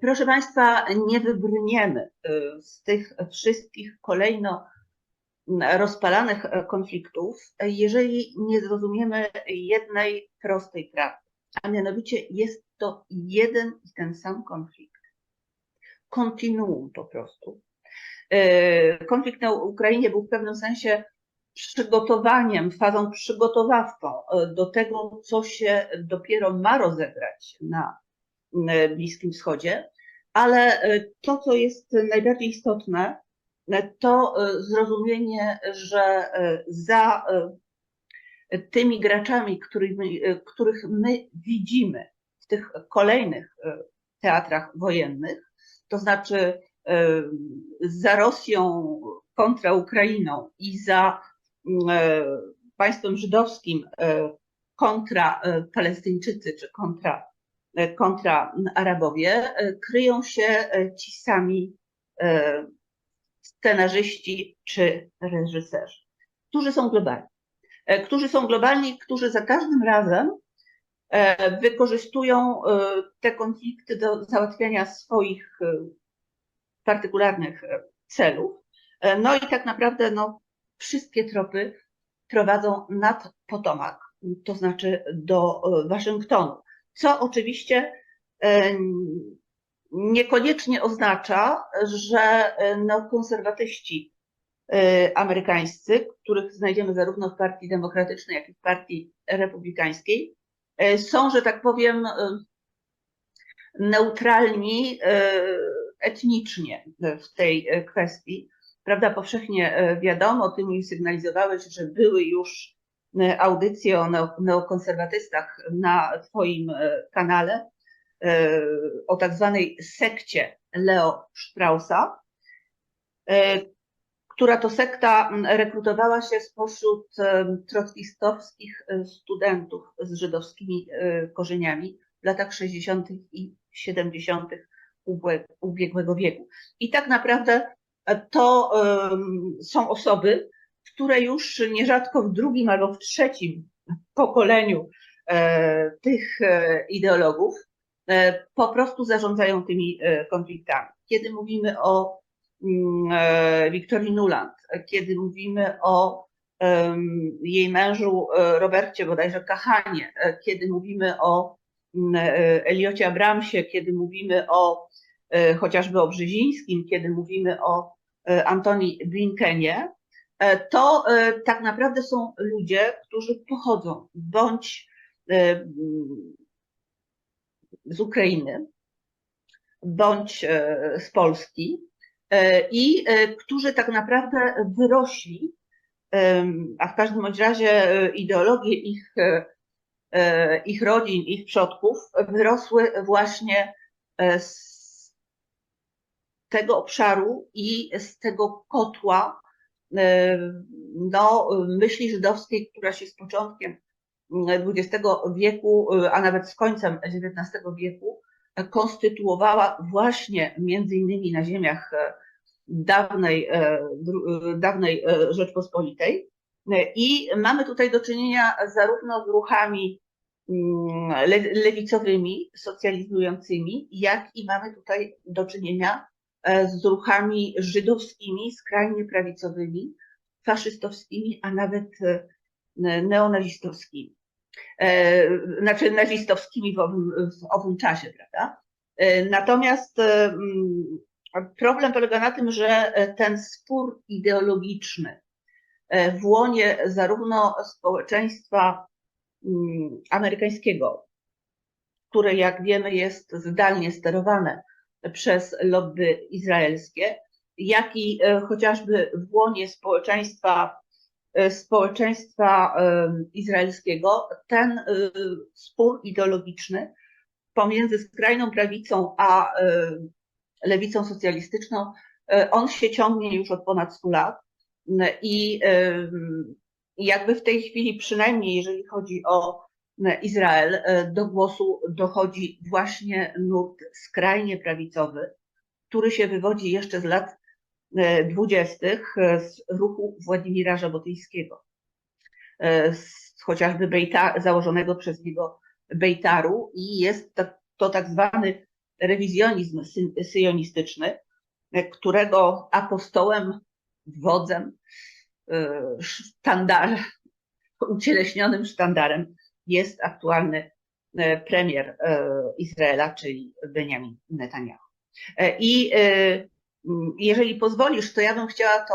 Proszę Państwa, nie wybrniemy z tych wszystkich kolejno rozpalanych konfliktów, jeżeli nie zrozumiemy jednej prostej prawdy, a mianowicie jest to jeden i ten sam konflikt. Kontinuum po prostu. Konflikt na Ukrainie był w pewnym sensie przygotowaniem, fazą przygotowawczą do tego, co się dopiero ma rozegrać na Bliskim Wschodzie, ale to, co jest najbardziej istotne, to zrozumienie, że za tymi graczami, których my widzimy w tych kolejnych teatrach wojennych, to znaczy za Rosją kontra Ukrainą i za państwem żydowskim kontra Palestyńczycy czy kontra, kontra Arabowie, kryją się ci sami scenarzyści czy reżyserzy, którzy są globalni. Którzy są globalni, którzy za każdym razem wykorzystują te konflikty do załatwiania swoich partykularnych celów. No i tak naprawdę no, wszystkie tropy prowadzą nad Potomak, to znaczy do Waszyngtonu, co oczywiście niekoniecznie oznacza, że neokonserwatyści amerykańscy, których znajdziemy zarówno w Partii Demokratycznej, jak i w Partii Republikańskiej, są, że tak powiem, neutralni etnicznie w tej kwestii. Prawda, powszechnie wiadomo, ty mi sygnalizowałeś, że były już audycje o neokonserwatystach na Twoim kanale, o tak zwanej sekcie Leo Straussa, która to sekta rekrutowała się spośród trockistowskich studentów z żydowskimi korzeniami w latach 60. i 70. ubiegłego wieku. I tak naprawdę to są osoby, które już nierzadko w drugim albo w trzecim pokoleniu tych ideologów po prostu zarządzają tymi konfliktami. Kiedy mówimy o Wiktorii Nuland, kiedy mówimy o jej mężu Robercie bodajże Kahanie, kiedy mówimy o Eliocie Abramsie, kiedy mówimy o chociażby o Brzezińskim, kiedy mówimy o Antoni Blinkenie, to tak naprawdę są ludzie, którzy pochodzą bądź z Ukrainy, bądź z Polski i którzy tak naprawdę wyrośli, a w każdym bądź razie ideologie ich, ich rodzin, ich przodków wyrosły właśnie z tego obszaru i z tego kotła no, myśli żydowskiej, która się z początkiem XX wieku, a nawet z końcem XIX wieku konstytuowała właśnie między innymi na ziemiach dawnej, dawnej Rzeczpospolitej. I mamy tutaj do czynienia zarówno z ruchami lewicowymi, socjalizującymi, jak i mamy tutaj do czynienia z ruchami żydowskimi, skrajnie prawicowymi, faszystowskimi, a nawet neonazistowskimi. Znaczy nazistowskimi w owym, w owym czasie, prawda? Natomiast problem polega na tym, że ten spór ideologiczny w łonie zarówno społeczeństwa amerykańskiego, które jak wiemy jest zdalnie sterowane przez lobby izraelskie, jak i chociażby w łonie społeczeństwa, społeczeństwa izraelskiego, ten spór ideologiczny pomiędzy skrajną prawicą a lewicą socjalistyczną, on się ciągnie już od ponad 100 lat. I jakby w tej chwili, przynajmniej jeżeli chodzi o Izrael, do głosu dochodzi właśnie nurt skrajnie prawicowy, który się wywodzi jeszcze z lat dwudziestych z ruchu Władimira Żabotyńskiego, z chociażby Bejta, założonego przez niego Bejtaru i jest to, tak zwany rewizjonizm sy- syjonistyczny, którego apostołem, wodzem, e, sztandarem, ucieleśnionym sztandarem jest aktualny e, premier e, Izraela, czyli Benjamin Netanyahu. E, I jeżeli pozwolisz, to ja bym chciała tą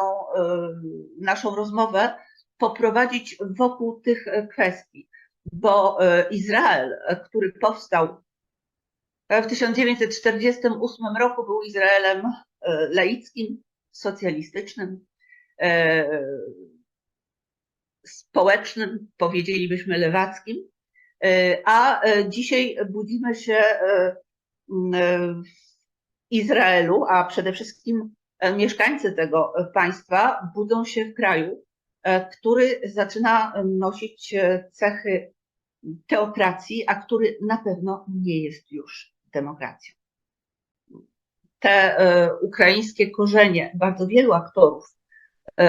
naszą rozmowę poprowadzić wokół tych kwestii, bo Izrael, który powstał w 1948 roku, był Izraelem laickim, socjalistycznym, społecznym, powiedzielibyśmy lewackim, E, a e, dzisiaj budzimy się e, w Izraelu, a przede wszystkim mieszkańcy tego państwa budzą się w kraju, który zaczyna nosić cechy teokracji, a który na pewno nie jest już demokracją. Te ukraińskie korzenie bardzo wielu aktorów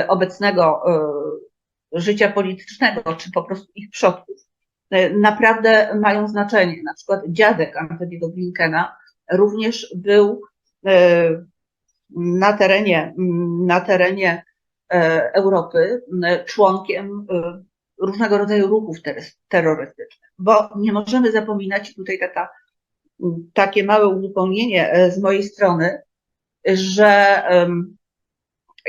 obecnego życia politycznego, czy po prostu ich przodków, e, naprawdę mają znaczenie. Na przykład dziadek Antoniego Blinkena również był e, na terenie, na terenie e, Europy członkiem różnego rodzaju ruchów terrorystycznych, bo nie możemy zapominać, tutaj taka, takie małe uzupełnienie z mojej strony, że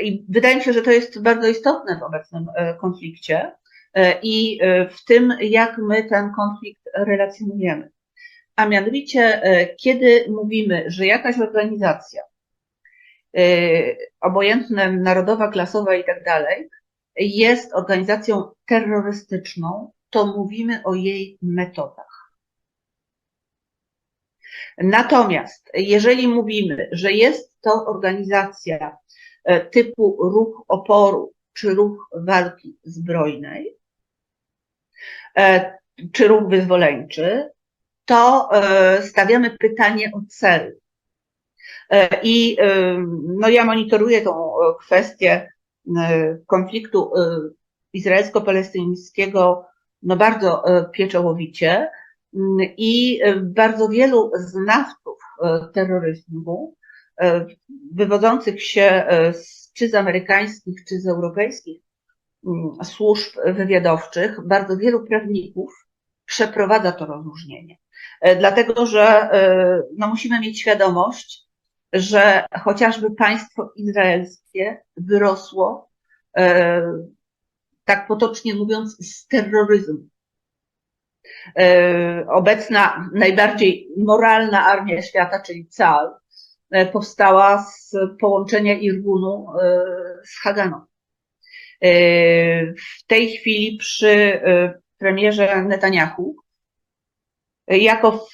i wydaje mi się, że to jest bardzo istotne w obecnym e, konflikcie e, i e, w tym, jak my ten konflikt relacjonujemy. A mianowicie, kiedy mówimy, że jakaś organizacja, obojętne narodowa, klasowa i tak dalej, jest organizacją terrorystyczną, to mówimy o jej metodach. Natomiast jeżeli mówimy, że jest to organizacja typu ruch oporu czy ruch walki zbrojnej, e, czy ruch wyzwoleńczy, to e, stawiamy pytanie o cel. E, I e, no ja monitoruję tą e, kwestię e, konfliktu e, izraelsko-palestyńskiego no bardzo e, pieczołowicie Mm, i e, bardzo wielu znawców e, terroryzmu, e, wywodzących się e, z, czy z amerykańskich, czy z europejskich mm, służb wywiadowczych, bardzo wielu prawników przeprowadza to rozróżnienie. E, Dlatego, że e, no, musimy mieć świadomość, że chociażby państwo izraelskie wyrosło, e, tak potocznie mówiąc, z terroryzmu. E, Obecna, najbardziej moralna armia świata, czyli CAL, e, powstała z połączenia Irgunu e, z Haganą. E, W tej chwili przy e, premierze Netanyahu, e, jako w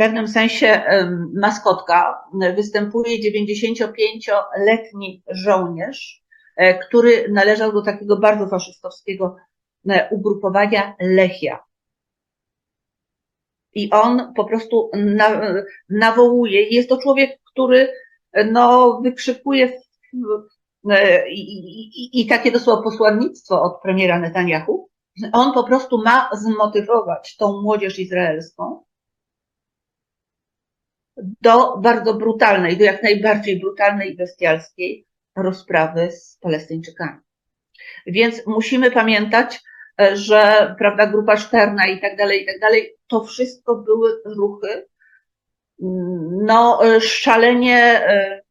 pewnym sensie maskotka, e, występuje 95-letni żołnierz, e, który należał do takiego bardzo faszystowskiego e, ugrupowania Lechia. I on po prostu na, nawołuje. Jest to człowiek, który no, wykrzykuje e, i, i, i takie dosłownie posłannictwo od premiera Netanyahu. On po prostu ma zmotywować tą młodzież izraelską do bardzo brutalnej, do jak najbardziej brutalnej i bestialskiej rozprawy z Palestyńczykami. Więc musimy pamiętać, e, że prawda, grupa Szterna i tak dalej, i tak dalej, to wszystko były ruchy, no, e, szalenie, e,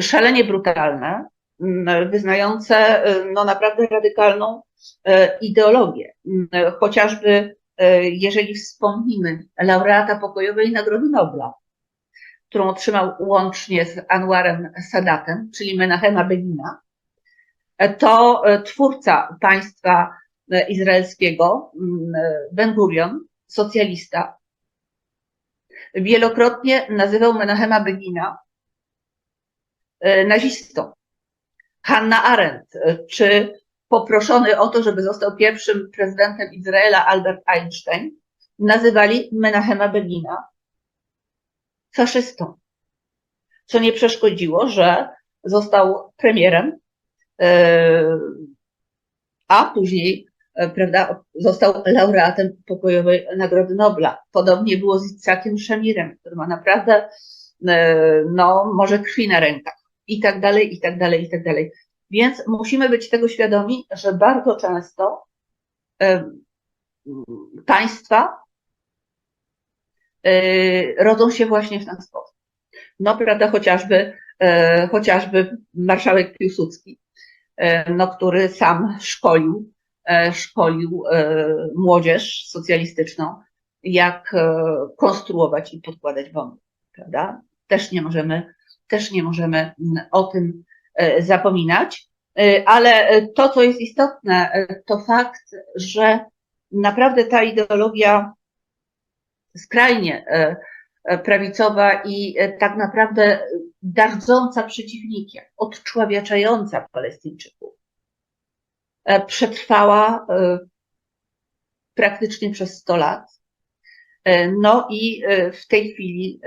szalenie brutalne, mm, wyznające e, no, naprawdę radykalną ideologię. Chociażby jeżeli wspomnimy laureata pokojowej Nagrody Nobla, którą otrzymał łącznie z Anwarem Sadatem, czyli Menachema Begina, to twórca państwa izraelskiego, mm, Ben Gurion, socjalista, wielokrotnie nazywał Menachema Begina e, nazistą. Hanna Arendt, e, czy poproszony o to, żeby został pierwszym prezydentem Izraela Albert Einstein, nazywali Menachema Begina faszystą. Co nie przeszkodziło, że został premierem, e, a później prawda, został laureatem pokojowej Nagrody Nobla. Podobnie było z Iczakiem Szemirem, który ma naprawdę, e, no, może krwi na rękach i tak dalej, i tak dalej, i tak dalej. Więc musimy być tego świadomi, że bardzo często państwa rodzą się właśnie w ten sposób. No, prawda, chociażby, chociażby marszałek Piłsudski, no, który sam szkolił, szkolił młodzież socjalistyczną, jak konstruować i podkładać bomby, prawda? Też nie możemy, też nie możemy o tym zapominać. Ale to, co jest istotne, to fakt, że naprawdę ta ideologia skrajnie prawicowa i tak naprawdę dardząca przeciwnikiem, odczłowieczająca Palestyńczyków, przetrwała praktycznie przez 100 lat. No i w tej chwili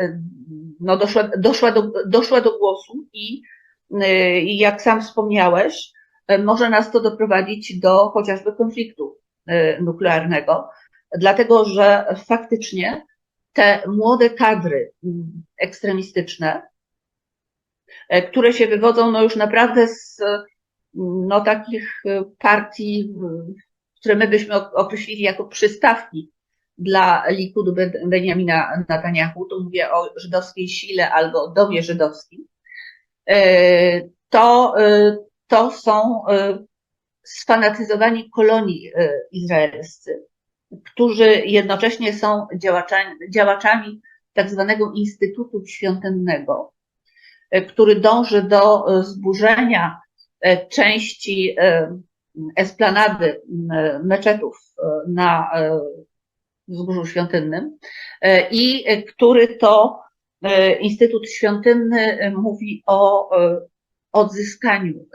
no doszła, doszła, do, doszła do głosu i i jak sam wspomniałeś, może nas to doprowadzić do chociażby konfliktu nuklearnego, dlatego że faktycznie te młode kadry ekstremistyczne, które się wywodzą no już naprawdę z no, takich partii, które my byśmy określili jako przystawki dla Likudu Benjamina Netanyahu, tu mówię o żydowskiej sile albo domie żydowskim, to, to są sfanatyzowani kolonii izraelscy, którzy jednocześnie są działaczami, działaczami tak zwanego Instytutu Świątynnego, który dąży do zburzenia części esplanady meczetów na wzgórzu świątynnym i który to Instytut Świątynny mówi o odzyskaniu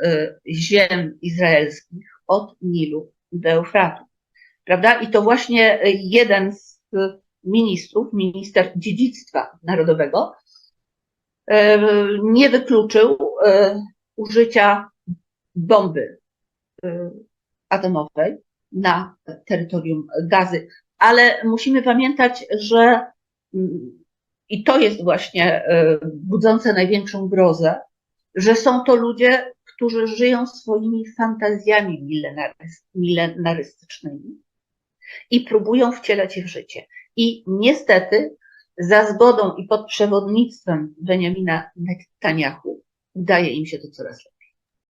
ziem izraelskich od Nilu do Eufratu. Prawda? I to właśnie jeden z ministrów, minister dziedzictwa narodowego, nie wykluczył użycia bomby atomowej na terytorium gazy. Ale musimy pamiętać, że i to jest właśnie budzące największą grozę, że są to ludzie, którzy żyją swoimi fantazjami milenarystycznymi i próbują wcielać je w życie. I niestety za zgodą i pod przewodnictwem Benjamina Netanyahu udaje im się to coraz lepiej.